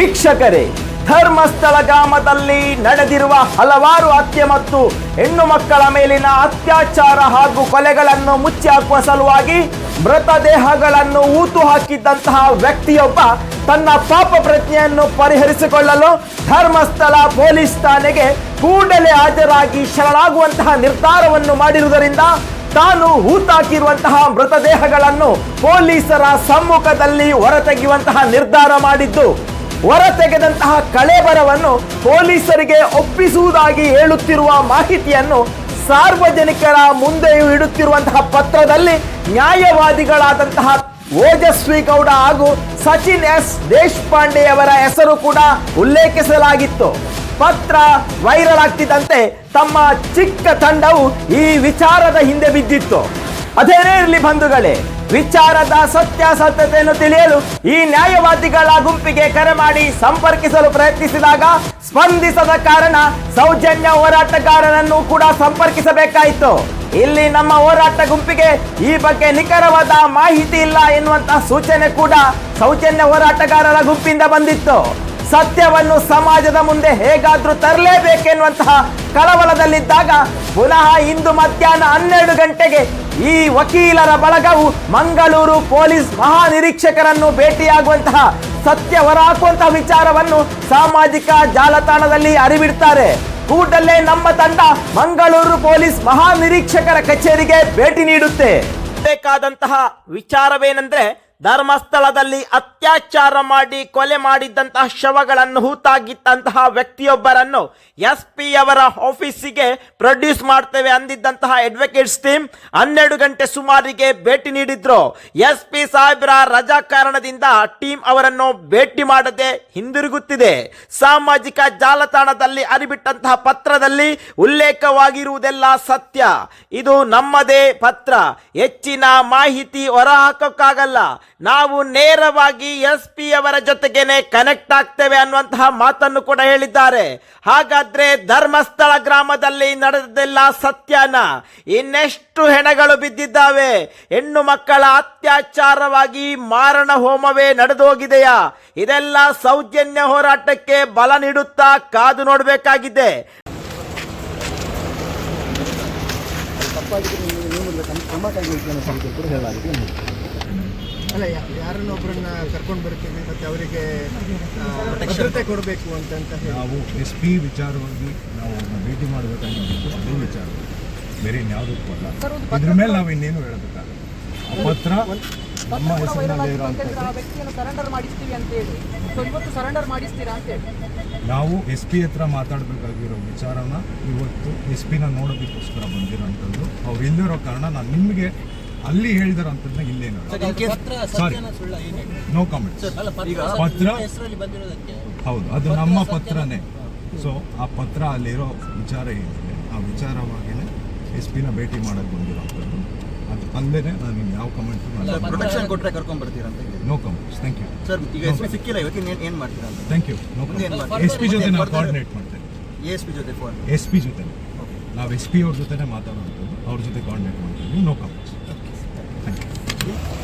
ವೀಕ್ಷಕರೇ, ಧರ್ಮಸ್ಥಳ ಗ್ರಾಮದಲ್ಲಿ ನಡೆದಿರುವ ಹಲವಾರು ಹತ್ಯೆ ಮತ್ತು ಹೆಣ್ಣು ಮಕ್ಕಳ ಮೇಲಿನ ಅತ್ಯಾಚಾರ ಹಾಗೂ ಕೊಲೆಗಳನ್ನು ಮುಚ್ಚಿ ಹಾಕುವ ಸಲುವಾಗಿ ಮೃತದೇಹಗಳನ್ನು ಊತು ಹಾಕಿದ್ದಂತಹ ವ್ಯಕ್ತಿಯೊಬ್ಬ ತನ್ನ ಪಾಪ ಪ್ರಜ್ಞೆಯನ್ನು ಪರಿಹರಿಸಿಕೊಳ್ಳಲು ಧರ್ಮಸ್ಥಳ ಪೊಲೀಸ್ ಠಾಣೆಗೆ ಕೂಡಲೇ ಹಾಜರಾಗಿ ಶರಣಾಗುವಂತಹ ನಿರ್ಧಾರವನ್ನು ಮಾಡಿರುವುದರಿಂದ ತಾನು ಹೂತಾಕಿರುವಂತಹ ಮೃತದೇಹಗಳನ್ನು ಪೊಲೀಸರ ಸಮ್ಮುಖದಲ್ಲಿ ಹೊರತೆಗೆಯುವಂತಹ ನಿರ್ಧಾರ ಮಾಡಿದ್ದು. ಹೊರತೆಗೆದಂತಹ ಕಳೇಬರವನ್ನು ಪೊಲೀಸರಿಗೆ ಒಪ್ಪಿಸುವುದಾಗಿ ಹೇಳುತ್ತಿರುವ ಮಾಹಿತಿಯನ್ನು ಸಾರ್ವಜನಿಕರ ಮುಂದೆಯೂ ಇಡುತ್ತಿರುವಂತಹ ಪತ್ರದಲ್ಲಿ ನ್ಯಾಯವಾದಿಗಳಾದಂತಹ ಓಜಸ್ವಿ ಗೌಡ ಹಾಗೂ ಸಚಿನ್ ಎಸ್ ದೇಶಪಾಂಡೆ ಅವರ ಹೆಸರು ಕೂಡ ಉಲ್ಲೇಖಿಸಲಾಗಿತ್ತು. ಪತ್ರ ವೈರಲ್ ಆಗ್ತಿದ್ದಂತೆ ತಮ್ಮ ಚಿಕ್ಕ ತಂಡವು ಈ ವಿಚಾರದ ಹಿಂದೆ ಬಿದ್ದಿತ್ತು. ಅದೇನೇ ಇರಲಿ ಬಂಧುಗಳೇ ವಿಚಾರದ ಸತ್ಯಾಸತ್ಯತೆಯನ್ನು ತಿಳಿಯಲು ಈ ನ್ಯಾಯವಾದಿಗಳ ಗುಂಪಿಗೆ ಕರೆ ಮಾಡಿ ಸಂಪರ್ಕಿಸಲು ಪ್ರಯತ್ನಿಸಿದಾಗ ಸ್ಪಂದಿಸದ ಕಾರಣ ಸೌಜನ್ಯ ಹೋರಾಟಗಾರರನ್ನು ಕೂಡ ಸಂಪರ್ಕಿಸಬೇಕಾಯಿತು. ಇಲ್ಲಿ ನಮ್ಮ ಹೋರಾಟ ಗುಂಪಿಗೆ ಈ ಬಗ್ಗೆ ನಿಖರವಾದ ಮಾಹಿತಿ ಇಲ್ಲ ಎನ್ನುವಂತಹ ಸೂಚನೆ ಕೂಡ ಸೌಜನ್ಯ ಹೋರಾಟಗಾರರ ಗುಂಪಿಂದ ಬಂದಿತ್ತು. ಸತ್ಯವನ್ನು ಸಮಾಜದ ಮುಂದೆ ಹೇಗಾದ್ರೂ ತರಲೇಬೇಕೆನ್ನುವಂತಹ ಕಳವಳದಲ್ಲಿದ್ದಾಗ ಪುನಃ ಇಂದು ಮಧ್ಯಾಹ್ನ ಹನ್ನೆರಡು ಗಂಟೆಗೆ ಈ ವಕೀಲರ ಬಳಗವು ಮಂಗಳೂರು ಪೊಲೀಸ್ ಮಹಾನಿರೀಕ್ಷಕರನ್ನು ಭೇಟಿಯಾಗುವಂತಹ ಸತ್ಯ ಹೊರಹಾಕುವಂತಹ ವಿಚಾರವನ್ನು ಸಾಮಾಜಿಕ ಜಾಲತಾಣದಲ್ಲಿ ಅರಿಬಿಡ್ತಾರೆ ಕೂಡಲೇ ನಮ್ಮ ತಂಡ ಮಂಗಳೂರು ಪೊಲೀಸ್ ಮಹಾನಿರೀಕ್ಷಕರ ಕಚೇರಿಗೆ ಭೇಟಿ ನೀಡುತ್ತೆ. ಬೇಕಾದಂತಹ ವಿಚಾರವೇನೆಂದ್ರೆ ಧರ್ಮಸ್ಥಳದಲ್ಲಿ ಅತ್ಯಾಚಾರ ಮಾಡಿ ಕೊಲೆ ಮಾಡಿದ್ದಂತಹ ಶವಗಳನ್ನು ಹೂತಾಗಿದ್ದಂತಹ ವ್ಯಕ್ತಿಯೊಬ್ಬರನ್ನು ಎಸ್ ಪಿ ಅವರ ಆಫೀಸಿಗೆ ಪ್ರೊಡ್ಯೂಸ್ ಮಾಡ್ತೇವೆ ಅಂದಿದ್ದಂತಹ ಅಡ್ವೊಕೇಟ್ಸ್ ಟೀಮ್ ಹನ್ನೆರಡು ಗಂಟೆ ಸುಮಾರಿಗೆ ಭೇಟಿ ನೀಡಿದ್ರು. ಎಸ್ ಪಿ ಸಾಹೇಬರ ರಜಾ ಕಾರಣದಿಂದ ಟೀಮ್ ಅವರನ್ನು ಭೇಟಿ ಮಾಡದೆ ಹಿಂದಿರುಗುತ್ತಿದೆ. ಸಾಮಾಜಿಕ ಜಾಲತಾಣದಲ್ಲಿ ಅರಿಬಿಟ್ಟಂತಹ ಪತ್ರದಲ್ಲಿ ಉಲ್ಲೇಖವಾಗಿರುವುದೆಲ್ಲ ಸತ್ಯ. ಇದು ನಮ್ಮದೇ ಪತ್ರ. ಹೆಚ್ಚಿನ ಮಾಹಿತಿ ಹೊರಹಾಕಕ್ಕಾಗಲ್ಲ. ನಾವು ನೇರವಾಗಿ ಎಸ್ ಪಿ ಅವರ ಜೊತೆಗೇನೆ ಕನೆಕ್ಟ್ ಆಗ್ತೇವೆ ಅನ್ನುವಂತಹ ಮಾತನ್ನು ಕೂಡ ಹೇಳಿದ್ದಾರೆ ಹಾಗಾದ್ರೆ ಧರ್ಮಸ್ಥಳ ಗ್ರಾಮದಲ್ಲಿ ನಡೆದಿಲ್ಲ ಸತ್ಯನ ಇನ್ನೆಷ್ಟು ಹೆಣಗಳು ಬಿದ್ದಿದ್ದಾವೆ ಹೆಣ್ಣು ಮಕ್ಕಳ ಅತ್ಯಾಚಾರವಾಗಿ ಮಾರಣ ಹೋಮವೇ ನಡೆದು ಹೋಗಿದೆಯಾ ಇದೆಲ್ಲ ಸೌಜನ್ಯ ಹೋರಾಟಕ್ಕೆ ಬಲ ನೀಡುತ್ತಾ ಕಾದು ನೋಡಬೇಕಾಗಿದೆ ಅಲ್ಲ ಯಾರನ್ನು ಯಾರನ್ನ ಒಬ್ಬರನ್ನ ಕರ್ಕೊಂಡು ಬರ್ತೀವಿ ಮತ್ತೆ ಅವರಿಗೆ ಭದ್ರತೆ ಕೊಡಬೇಕು ಅಂತ ಅಂತ ಹೇಳಿ. ನಾವು ಎಸ್ ಪಿ ವಿಚಾರವಾಗಿ ನಾವು ಅವ್ರನ್ನ ಭೇಟಿ ಮಾಡಬೇಕಾಗಿದ್ದು ಅದೇ ವಿಚಾರ. ಬೇರೆ ಇನ್ಯಾವುದಕ್ಕೂ ಅಲ್ಲ ಅದ್ರ ಮೇಲೆ ನಾವು ಇನ್ನೇನು ಹೇಳಬೇಕಾಗಲ್ಲ. ಆ ಪತ್ರ ನಮ್ಮ ಹೆಸರಿನಲ್ಲಿ ಇರೋಂಥದ್ದು. ವ್ಯಕ್ತಿಯನ್ನು ಸರೆಂಡರ್ ಮಾಡಿಸ್ತೀವಿ ಅಂತ ಹೇಳಿ. ಸೊ ಇವತ್ತು ಸರೆಂಡರ್ ಮಾಡಿಸ್ತೀರಾ ಅಂತ ನಾವು ಎಸ್ ಪಿ ಹತ್ರ ಮಾತಾಡಬೇಕಾಗಿರೋ ವಿಚಾರನ ಇವತ್ತು ಎಸ್ ಪಿನ ನೋಡೋದಕ್ಕೋಸ್ಕರ ಬಂದಿರೋಂಥದ್ದು. ಅವ್ರು ಇಲ್ಲಿರೋ ಕಾರಣ ನಾನು ನಿಮಗೆ ಅಲ್ಲಿ ಹೇಳಿದಿರೋಂಥದ್ದನ್ನ ಇಲ್ಲೇನು ಸಾರಿ ನೋ ಕಾಮೆಂಟ್ ಪತ್ರ ಹೌದು ಅದು ನಮ್ಮ ಪತ್ರನೇ. ಸೊ ಆ ಪತ್ರ ಅಲ್ಲಿರೋ ವಿಚಾರ ಏನಿದೆ ಆ ವಿಚಾರವಾಗಿಯೇ ಎಸ್ ಪಿನ ಭೇಟಿ ಮಾಡಕ್ಕೆ ಬಂದಿರೋಂಥದ್ದು. ಅದು ಅಲ್ಲೇ ನಾನು ಯಾವ ಕಮೆಂಟ್ ಪ್ರೊಟೆಕ್ಷನ್ ಕೊಟ್ಟರೆ ಕರ್ಕೊಂಡು ಬರ್ತೀರಾ ಅಂತ ಹೇಳಿ. No comments thank you sir ಈಗ ಎಸ್ ಪಿ ಸಿಕ್ಕಿಲ್ಲ ಇವತ್ತಿನ ಏನು ಏನು ಮಾಡ್ತೀರಾ ಅಂತ? Thank you no S P ಜೊತೆ ನಾವು ಕೋಆರ್ಡಿನೇಟ್ ಮಾಡ್ತೇನೆ. ಎ ಎಸ್ ಪಿ ಜೊತೆ ಫೋನ್ ಎಸ್ ಪಿ ಜೊತೆ ನಾವು ಎಸ್ ಪಿ ಅವ್ರ ಜೊತೆನೇ ಮಾತಾಡೋದು ಅವ್ರ ಜೊತೆ ಕೋಆರ್ಡಿನೇಟ್ ಮಾಡ್ತೀವಿ. No comments thank you